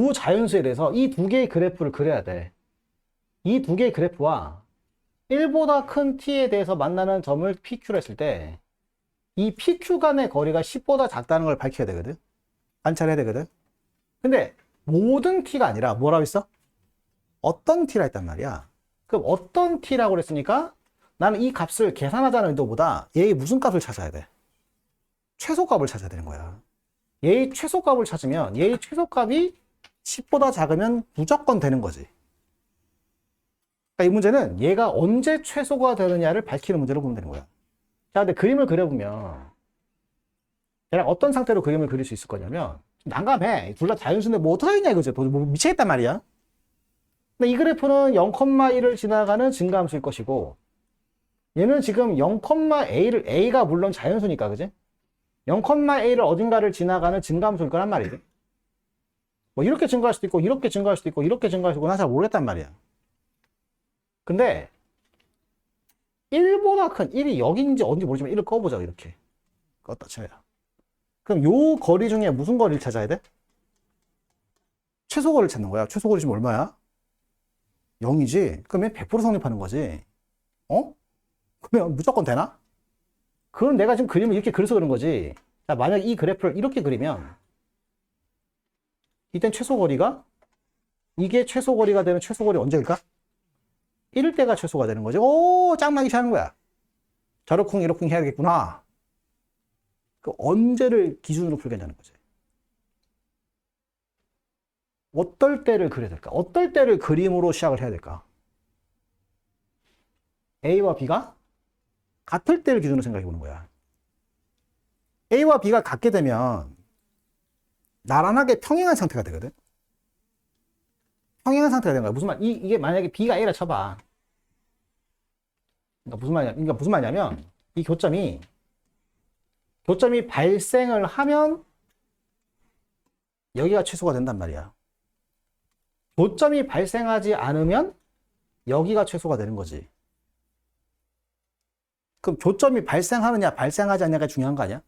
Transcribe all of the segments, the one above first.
두 자연수에 대해서 이 두 개의 그래프를 그려야 돼. 이 두 개의 그래프와 1보다 큰 t에 대해서 만나는 점을 pq로 했을 때 이 pq 간의 거리가 10보다 작다는 걸 밝혀야 되거든. 관찰해야 되거든. 근데 모든 t가 아니라 뭐라고 했어? 어떤 t라 했단 말이야. 그럼 어떤 t라고 그랬으니까 나는 이 값을 계산하자는 의도보다 얘의 무슨 값을 찾아야 돼? 최소값을 찾아야 되는 거야. 얘의 최소값을 찾으면 얘의 최소값이 10보다 작으면 무조건 되는 거지. 그러니까 이 문제는 얘가 언제 최소가 되느냐를 밝히는 문제로 보면 되는 거야. 자, 근데 그림을 그려보면 얘랑 어떤 상태로 그림을 그릴 수 있을 거냐면 좀 난감해. 둘 다 자연수인데 뭐 어떡하겠냐 이거지. 도저히 뭐 미치겠단 말이야. 근데 이 그래프는 0,1을 지나가는 증가함수일 것이고 얘는 지금 0,a를 a가 물론 자연수니까 그지? 0,a를 어딘가를 지나가는 증가함수일 거란 말이지. 뭐 이렇게 증가할 수도 있고 이렇게 증가할 수도 있고 이렇게 증가할 수도 있고 난 잘 모르겠단 말이야. 근데 1보다 큰 1이 여기인지 어딘지 모르지만 1을 꺼보자 이렇게 껐다 쳐요. 그럼 요 거리 중에 무슨 거리를 찾아야 돼? 최소 거리를 찾는 거야. 최소 거리 지금 얼마야? 0이지? 그러면 100% 성립하는 거지. 어? 그러면 무조건 되나? 그건 내가 지금 그림을 이렇게 그려서 그런 거지. 자, 만약 이 그래프를 이렇게 그리면 이땐 최소 거리가 이게 최소 거리가 되는 최소 거리 언제일까? 1일 때가 최소가 되는 거지. 오, 짱나기 시작하는 거야. 저렇쿵 이렇쿵 해야겠구나. 그 언제를 기준으로 풀겠냐는 거지. 어떨 때를 그려야 될까? 어떨 때를 그림으로 시작을 해야 될까? A와 B가 같을 때를 기준으로 생각해 보는 거야. A와 B가 같게 되면 나란하게 평행한 상태가 되거든. 평행한 상태가 되는 거야. 무슨 말? 이, 이게 만약에 B가 A라 쳐봐. 그러니까 무슨 말이냐? 그러니까 무슨 말이냐면 이 교점이 교점이 발생을 하면 여기가 최소가 된단 말이야. 교점이 발생하지 않으면 여기가 최소가 되는 거지. 그럼 교점이 발생하느냐, 발생하지 않느냐가 중요한 거 아니야?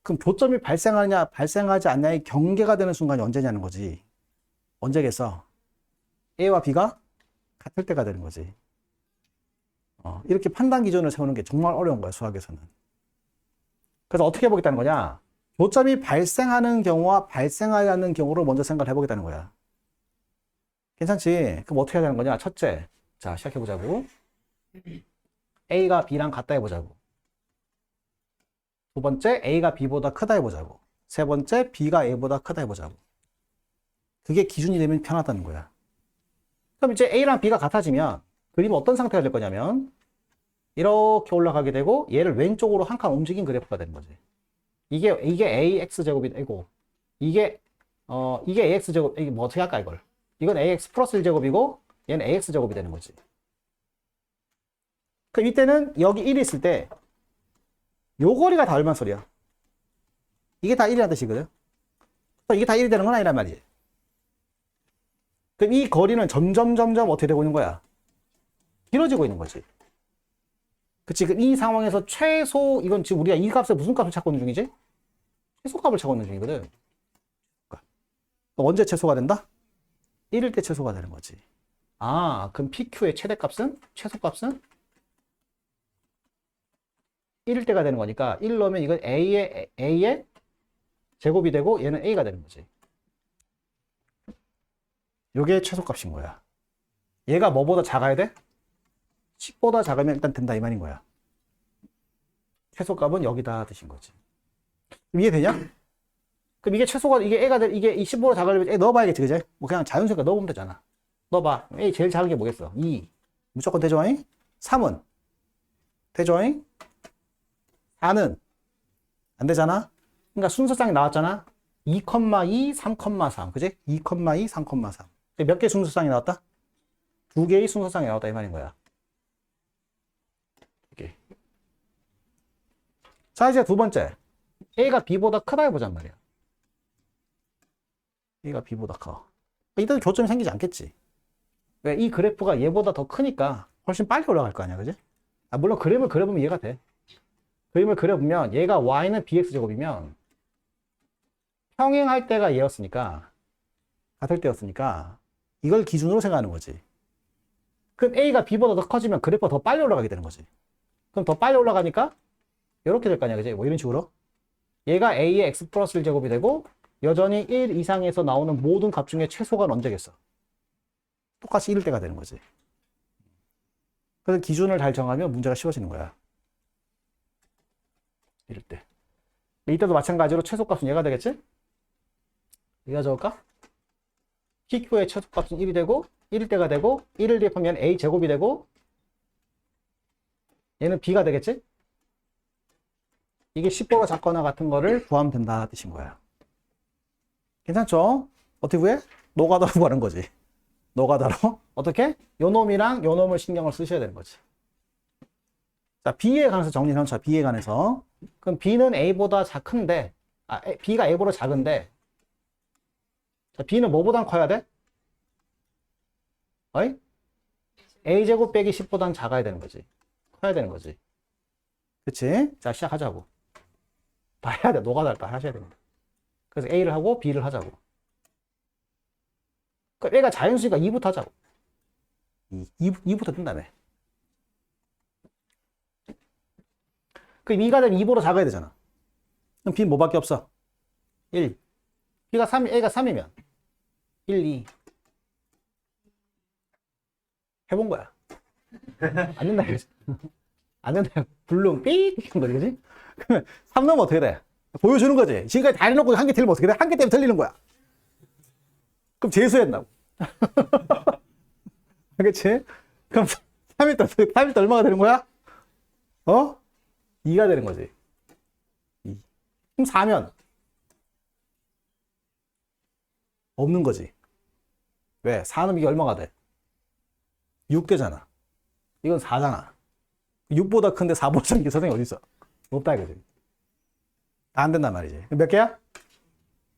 어? 그럼 교점이 발생하느냐, 발생하지 않냐의 경계가 되는 순간이 언제냐는 거지. 언제겠어? A와 B가 같을 때가 되는 거지. 어, 이렇게 판단 기준을 세우는 게 정말 어려운 거야, 수학에서는. 그래서 어떻게 해보겠다는 거냐? 교점이 발생하는 경우와 발생하지 않는 경우를 먼저 생각을 해보겠다는 거야. 괜찮지? 그럼 어떻게 해야 되는 거냐? 첫째, 자, 시작해보자고. A가 B랑 같다 해보자고. 두 번째, A가 B보다 크다 해보자고. 세 번째, B가 A보다 크다 해보자고. 그게 기준이 되면 편하다는 거야. 그럼 이제 A랑 B가 같아지면 그림은 어떤 상태가 될 거냐면 이렇게 올라가게 되고 얘를 왼쪽으로 한 칸 움직인 그래프가 되는 거지. 이게 이게 ax 제곱이 되고 이게 어 이게 ax 제곱 이게 뭐 어떻게 할까 이걸? 이건 ax 플러스 1 제곱이고 얘는 ax 제곱이 되는 거지. 그럼 이때는 여기 1이 있을 때 요 거리가 다 얼마 소리야? 이게 다 1이라는 뜻이거든. 또 이게 다 1이 되는 건 아니란 말이지. 그럼 이 거리는 점점 점점 어떻게 되고 있는 거야? 길어지고 있는 거지. 그치? 그이 상황에서 최소, 이건 지금 우리가 이 값에 무슨 값을 찾고 있는 중이지? 최소 값을 찾고 있는 중이거든. 그럼 언제 최소가 된다? 1일 때 최소가 되는 거지. 아, 그럼 PQ의 최대값은? 최소값은? 1일 때가 되는 거니까 1 넣으면 이건 A의, A의 제곱이 되고 얘는 A가 되는 거지. 요게 최소값인 거야. 얘가 뭐보다 작아야 돼? 10보다 작으면 일단 된다 이 말인 거야. 최소값은 여기다 뜻인 거지. 이해되냐? 그럼 이게 최소가 이게 애가 될 이게 이 10보다 작으려면 애 넣어봐야겠지 그제? 뭐 그냥 자연수니까 넣어보면 되잖아. 넣어봐. A 제일 작은 게 뭐겠어? 2 무조건 되죠잉? 3은 되죠잉? 4는 안 되잖아. 그러니까 순서상이 나왔잖아. 2,2, 3,3 그지? 2,2, 3,3 몇개 순서상이 나왔다? 두 개의 순서상이 나왔다 이 말인 거야. 자, 이제 두 번째. A가 B보다 크다 해보잔 말이야. A가 B보다 커. 이때도 교점이 생기지 않겠지. 왜? 이 그래프가 얘보다 더 크니까 훨씬 빨리 올라갈 거 아니야, 그지? 아, 물론 그림을 그려보면 이해가 돼. 그림을 그려보면 얘가 Y는 BX 제곱이면 평행할 때가 얘였으니까 같을 때였으니까 이걸 기준으로 생각하는 거지. 그럼 A가 B보다 더 커지면 그래프가 더 빨리 올라가게 되는 거지. 그럼 더 빨리 올라가니까 이렇게 될 거 아니야, 그지? 뭐 이런 식으로. 얘가 A의 X 플러스 1 제곱이 되고 여전히 1 이상에서 나오는 모든 값 중에 최소가 언제겠어? 똑같이 1일 때가 되는 거지. 그래서 기준을 잘 정하면 문제가 쉬워지는 거야. 이럴 때. 이때도 마찬가지로 최소값은 얘가 되겠지? 얘가 적을까? PQ의 최소값은 1이 되고 1일 때가 되고 1을 대입하면 A 제곱이 되고 얘는 B가 되겠지? 이게 10보가 작거나 같은 거를 구하면 된다 뜻인 거야. 괜찮죠? 어떻게 구해? 노가다로 구하는 거지. 노가다로. 어떻게? 요 놈이랑 요 놈을 신경을 쓰셔야 되는 거지. 자, B에 관해서 정리를 해놓자. B에 관해서. 그럼 B는 A보다 자 큰데, 아, B가 A보다 작은데, 자, B는 뭐보단 커야 돼? 어이? A제곱 빼기 10보단 작아야 되는 거지. 커야 되는 거지. 그치? 자, 시작하자고. 다 해야 돼. 노가다를 다 하셔야 됩니다. 그래서 A를 하고 B를 하자고. 그러니까 얘가 자연수니까 2부터 하자고. 2, 2, 부터 뜬다며. 그 2가 되면 2보다 작아야 되잖아. 그럼 B는 뭐밖에 없어? 1. B가 3, A가 3이면 1, 2. 해본 거야. 안 된다, 이거지. 안 된다. 불능 삑! 이런 거지, 그지? 그러면 3 넣으면 어떻게 돼? 보여주는 거지. 지금까지 다 해놓고 한 개 틀리면 어떻게 돼? 한 개 때문에 틀리는 거야. 그럼 재수했나고. 그치? 그럼 3일 때, 3일 때 얼마가 되는 거야? 어? 2가 되는 거지. 2. 그럼 4면 없는 거지. 왜? 4는 이게 얼마가 돼? 6 되잖아. 이건 4잖아. 6보다 큰데 4보다 작은 게 선생님 어디 있어? 없다 이거지. 다안 된단 말이지. 몇 개야?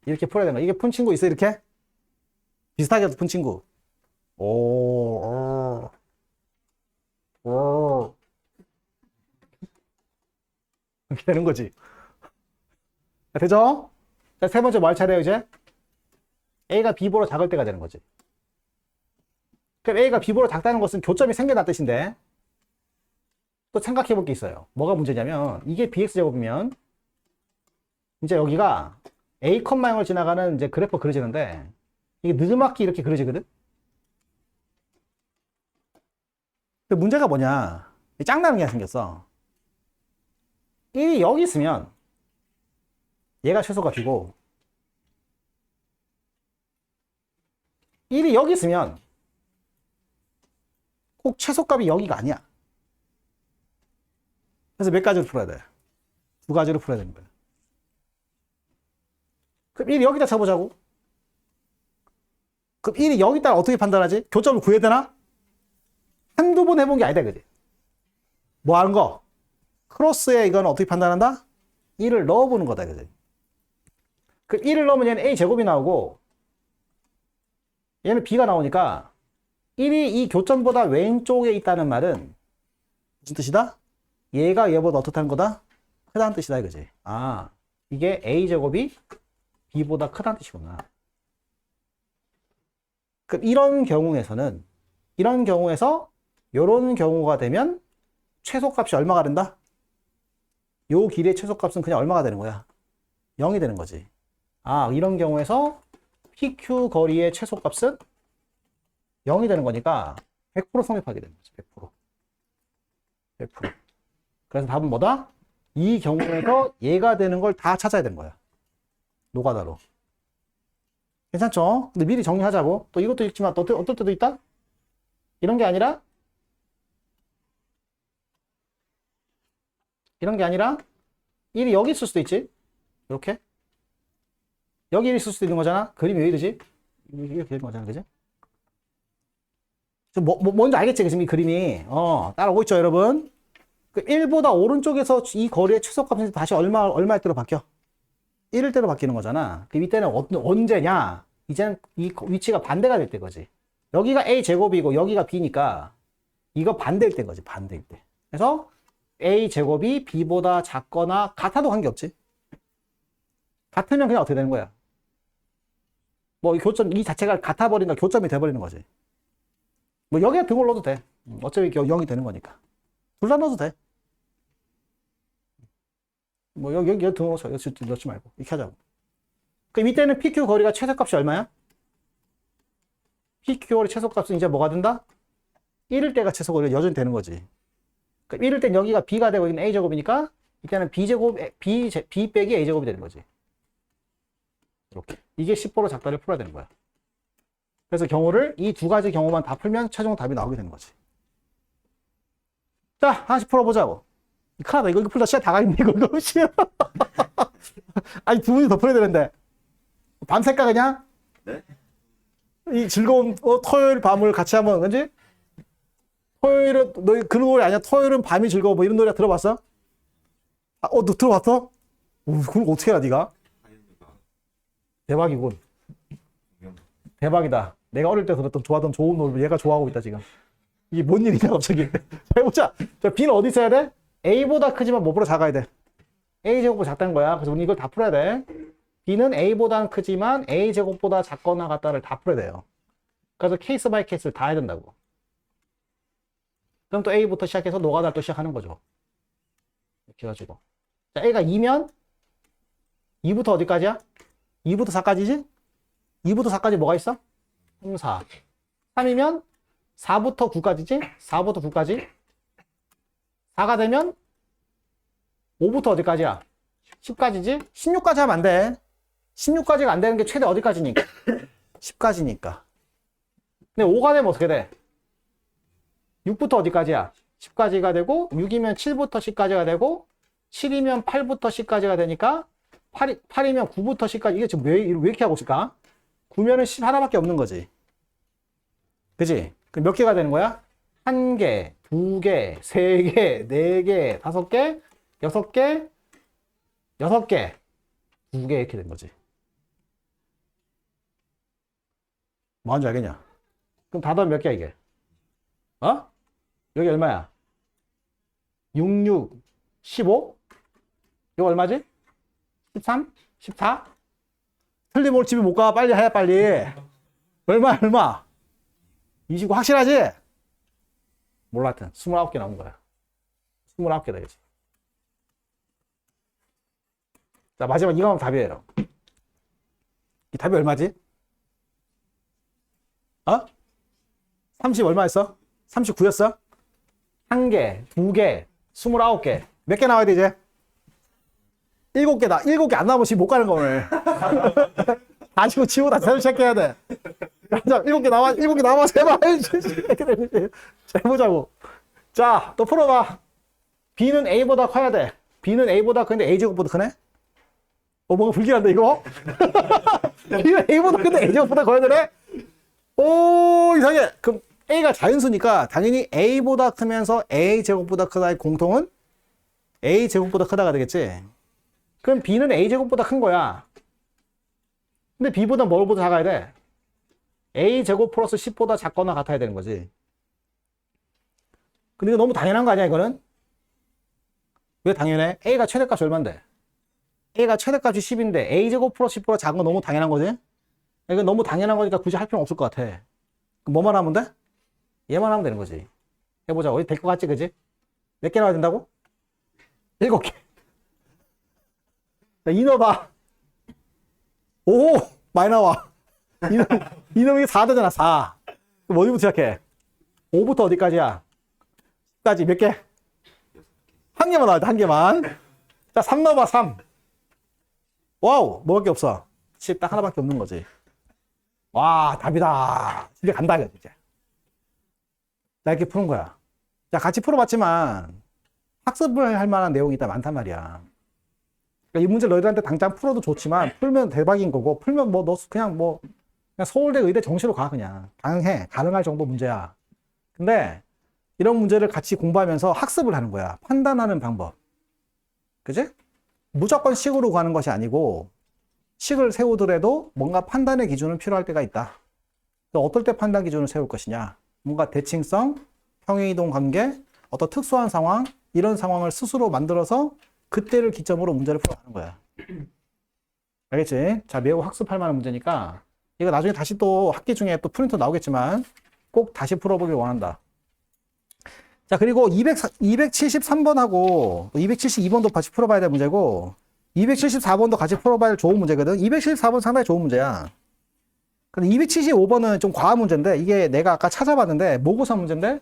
이렇게 풀어야 되는 거야. 이게 푼 친구 있어 이렇게? 비슷하게 푼 친구. 오, 오, 오. 이렇게 되는 거지. 자, 되죠? 자, 세 번째 뭐할 차례예요, 이제? A가 B보다 작을 때가 되는 거지. 그럼 A가 B보다 작다는 것은 교점이 생겨난 뜻인데, 또 생각해 볼 게 있어요. 뭐가 문제냐면, 이게 BX제곱이면, 이제 여기가 A, 컷마형을 지나가는 이제 그래프 그려지는데, 이게 느즈막히 이렇게 그려지거든? 근데 문제가 뭐냐. 이 짱나는 게 생겼어. 1이 여기 있으면 얘가 최소값이고 1이 여기 있으면 꼭 최소값이 여기가 아니야. 그래서 몇 가지로 풀어야 돼? 두 가지로 풀어야 되는 거야. 그럼 1이 여기다 쳐보자고. 그럼 1이 여기다 어떻게 판단하지? 교점을 구해야 되나? 한두 번 해본 게 아니다, 그지? 뭐 하는 거? 크로스에 이건 어떻게 판단한다? 1을 넣어보는 거다, 그지? 그 1을 넣으면 얘는 A 제곱이 나오고, 얘는 B가 나오니까, 1이 이 교점보다 왼쪽에 있다는 말은, 무슨 뜻이다? 얘가 얘보다 어떻다는 거다? 크다는 뜻이다, 이거지? 아, 이게 A 제곱이 B보다 크다는 뜻이구나. 그럼 이런 경우에서는, 이런 경우에서, 요런 경우가 되면, 최소값이 얼마가 된다? 요 길의 최소값은 그냥 얼마가 되는 거야? 0이 되는 거지. 아, 이런 경우에서 PQ 거리의 최소값은 0이 되는 거니까 100% 성립하게 되는 거지. 100%. 100%. 그래서 답은 뭐다? 이 경우에서 얘가 되는 걸 다 찾아야 되는 거야. 노가다로. 괜찮죠? 근데 미리 정리하자고. 또 이것도 읽지만 또 어떨 때도 있다? 이런 게 아니라 이런 게 아니라 1이 여기 있을 수도 있지. 이렇게. 여기 1이 있을 수도 있는 거잖아. 그림이 왜 이러지? 이렇게 되는 거잖아. 그지? 좀 뭐, 뭐, 뭔지 알겠지? 지금 이 그림이. 어, 따라오고 있죠, 여러분? 그 1보다 오른쪽에서 이 거리의 최소값은 다시 얼마, 얼마일 때로 바뀌어? 1일 때로 바뀌는 거잖아. 그럼 이때는 어, 언제냐? 이제는 이 위치가 반대가 될 때 거지. 여기가 A 제곱이고 여기가 B니까 이거 반대일 때인 거지. 반대일 때. 그래서 A 제곱이 B보다 작거나 같아도 관계없지. 같으면 그냥 어떻게 되는 거야? 뭐 교점 이 자체가 같아 버린다 교점이 돼 버리는 거지. 뭐 여기에 등을 넣어도 돼. 음, 어차피 0이 되는 거니까. 둘 다 넣어도 돼. 뭐 여기 여기 등을 넣어 여기 넣지 말고 이렇게 하자고. 그럼 이때는 PQ 거리가 최소값이 얼마야? PQ 거리 최소값은 이제 뭐가 된다? 1일 때가 최소거리가 여전히 되는 거지. 그럼 1일 땐 여기가 B가 되고 있는 A제곱이니까 이때는 B제곱, B, 제- B 빼기 A제곱이 되는 거지. 이렇게. 이게 10호로 작다를 풀어야 되는 거야. 그래서 경우를 이 두 가지 경우만 다 풀면 최종 답이 나오게 되는 거지. 자, 하나씩 풀어보자고. 큰일 나다. 이거, 이거 풀다 시간 다 가겠네, 이거. 이거. 아니, 두 분이 더 풀어야 되는데. 밤새까, 그냥? 네? 이 즐거운 어, 토요일 밤을 같이 한번, 그지? 토요일은, 너그 노래 아니야? 토요일은 밤이 즐거워. 뭐 이런 노래 들어봤어? 아, 어, 너 들어봤어? 오, 그럼 어떻게 해라, 니가? 대박이군. 대박이다. 내가 어릴 때 들었던 좋아하던 좋은 노래 얘가 좋아하고 있다 지금. 이게 뭔 일이냐 갑자기. 자 해보자. 자 B는 어디 있어야 돼? A보다 크지만 뭐보다 작아야 돼. A 제곱보다 작다는 거야. 그래서 우리 이걸 다 풀어야 돼. B는 A보다 크지만 A 제곱보다 작거나 같다를 다 풀어야 돼요. 그래서 케이스 바이 케이스를 다 해야 된다고. 그럼 또 A부터 시작해서 노가다를 또 시작하는 거죠. 이렇게 해가지고. 자 A가 2면 2부터 어디까지야? 2부터 4까지지? 2부터 4까지 뭐가 있어? 3, 4. 3이면 4부터 9까지지? 4부터 9까지. 4가 되면 5부터 어디까지야? 10까지지? 16까지 하면 안 돼. 16까지가 안 되는 게 최대 어디까지니까? 10까지니까. 근데 5가 되면 어떻게 돼? 6부터 어디까지야? 10까지가 되고, 6이면 7부터 10까지가 되고, 7이면 8부터 10까지가 되니까, 8이, 8이면 9부터 10까지. 이게 지금 왜, 왜 이렇게 하고 있을까? 9면은 10 하나밖에 없는 거지. 그지? 그럼 몇 개가 되는 거야? 한 개, 두 개, 세 개, 네 개, 다섯 개, 여섯 개, 여섯 개, 두개 이렇게 된 거지. 뭐 하는지 알겠냐? 그럼 다더 몇 개야, 이게? 어? 여기 얼마야? 6, 6, 15? 이거 얼마지? 13? 14? 틀리면 오늘 집에 못 가. 빨리 해, 빨리. 얼마, 얼마? 29 확실하지? 몰라, 하여튼. 29개 나온 거야. 29개 되겠지. 자, 마지막 이거 하면 답이에요. 이 답이 얼마지? 어? 30 얼마 했어? 39였어? 한 개, 두 개, 29개. 몇 개 나와야 돼, 이제? 일곱 개 나, 일곱 개 안 나오면 지금 못 가는 거, 오늘. 다시고 치우고 다시 새로 시작해야 돼. 자, 일곱 개 나와, 일곱 개 나와, 제발. 자, 해보자고. 자, 또 풀어봐. B는 A보다 커야 돼. B는 A보다 큰데 A제곱보다 크네? 어, 뭔가 불길한데, 이거? B는 A보다 큰데 A제곱보다 커야 되네? 오, 이상해. 그럼 A가 자연수니까 당연히 A보다 크면서 A제곱보다 크다의 공통은 A제곱보다 크다가 되겠지? 그럼 B는 A제곱보다 큰 거야. 근데 B보다 뭘보다 작아야 돼? A제곱 플러스 10보다 작거나 같아야 되는 거지. 근데 너무 당연한 거 아니야, 이거는? 왜 당연해? A가 최대값이 얼만데? A가 최대값이 10인데 A제곱 플러스 10보다 작은 거 너무 당연한 거지? 이거 너무 당연한 거니까 굳이 할 필요는 없을 것 같아. 뭐만 하면 돼? 얘만 하면 되는 거지. 해보자. 어디 될 것 같지, 그지? 몇 개 나와야 된다고? 일곱 개. 자, 이너 봐. 오! 많이 나와. 이놈, 이놈이 4 되잖아, 4. 그럼 어디부터 시작해? 5부터 어디까지야? 10까지 몇 개? 한 개만 나와, 한 개만. 자, 3 넣어봐, 3. 와우, 뭐밖에 없어. 10딱 하나밖에 없는 거지. 와, 답이다. 집에 간다, 이거, 이제. 나 이렇게 푸는 거야. 자, 같이 풀어봤지만, 학습을 할 만한 내용이 있다 많단 말이야. 그러니까 이 문제 너희들한테 당장 풀어도 좋지만 풀면 대박인 거고 풀면 뭐 너 그냥 뭐 그냥 서울대 의대 정시로 가 그냥 가능해 가능할 정도 문제야. 근데 이런 문제를 같이 공부하면서 학습을 하는 거야. 판단하는 방법. 그지? 무조건 식으로 가는 것이 아니고 식을 세우더라도 뭔가 판단의 기준은 필요할 때가 있다. 어떨 때 판단 기준을 세울 것이냐? 뭔가 대칭성, 평행이동 관계, 어떤 특수한 상황 이런 상황을 스스로 만들어서 그때를 기점으로 문제를 풀어가는 거야. 알겠지? 자, 매우 학습할 만한 문제니까 이거 나중에 다시 또 학기 중에 또 프린터 나오겠지만 꼭 다시 풀어보길 원한다. 자, 그리고 200, 273번하고 272번도 같이 풀어봐야 될 문제고 274번도 같이 풀어봐야 할 좋은 문제거든. 274번 상당히 좋은 문제야. 근데 275번은 좀 과한 문제인데 이게 내가 아까 찾아봤는데 모고사 문제인데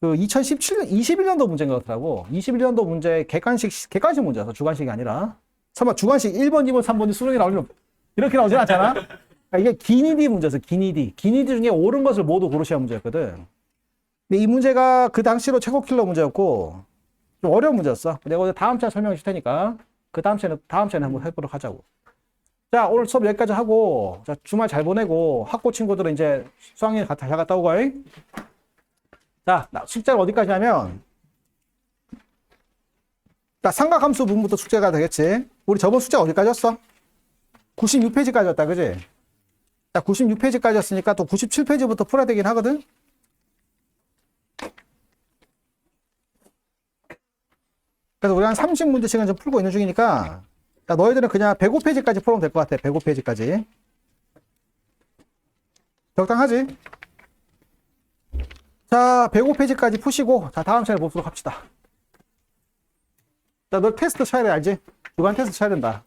그 2017년 21년도 문제인 것 같더라고. 21년도 문제 객관식 객관식 문제라서 주관식이 아니라 설마 주관식 1번, 2번, 3번이 수능이 나오려면 이렇게 나오진 않잖아. 그러니까 이게 기니디 문제였어. 기니디. 기니디 중에 옳은 것을 모두 고르셔야 문제였거든. 근데 이 문제가 그 당시로 최고 킬러 문제였고 좀 어려운 문제였어. 내가 다음 시간에 설명해 줄 테니까 그 다음 시간에 다음 시간에 한번 해보도록 하자고. 자 오늘 수업 여기까지 하고 자 주말 잘 보내고 학고 친구들은 이제 수학여행 잘 갔다 오고. 잉? 자 나- 숙제는 어디까지 하면 자 삼각함수 부분부터 숙제가 되겠지. 우리 저번 숙제 어디까지 였어? 96페이지까지 였다, 그지? 자 96페이지까지 였으니까 또 97페이지부터 풀어야 되긴 하거든. 그래서 우리 한 30문제씩은 좀 풀고 있는 중이니까 야, 너희들은 그냥 105페이지까지 풀으면 될 것 같아. 105페이지까지. 적당하지? 자, 105페이지까지 푸시고 자, 다음 시간에 보도록 합시다. 자, 너 테스트 쳐야 돼, 알지? 주간 테스트 쳐야 된다.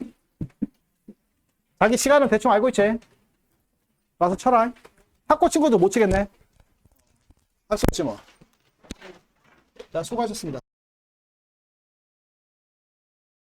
자기 시간은 대충 알고 있지? 와서 쳐라. 학고 친구도 못 치겠네. 할 수 없지 뭐. 자, 수고하셨습니다.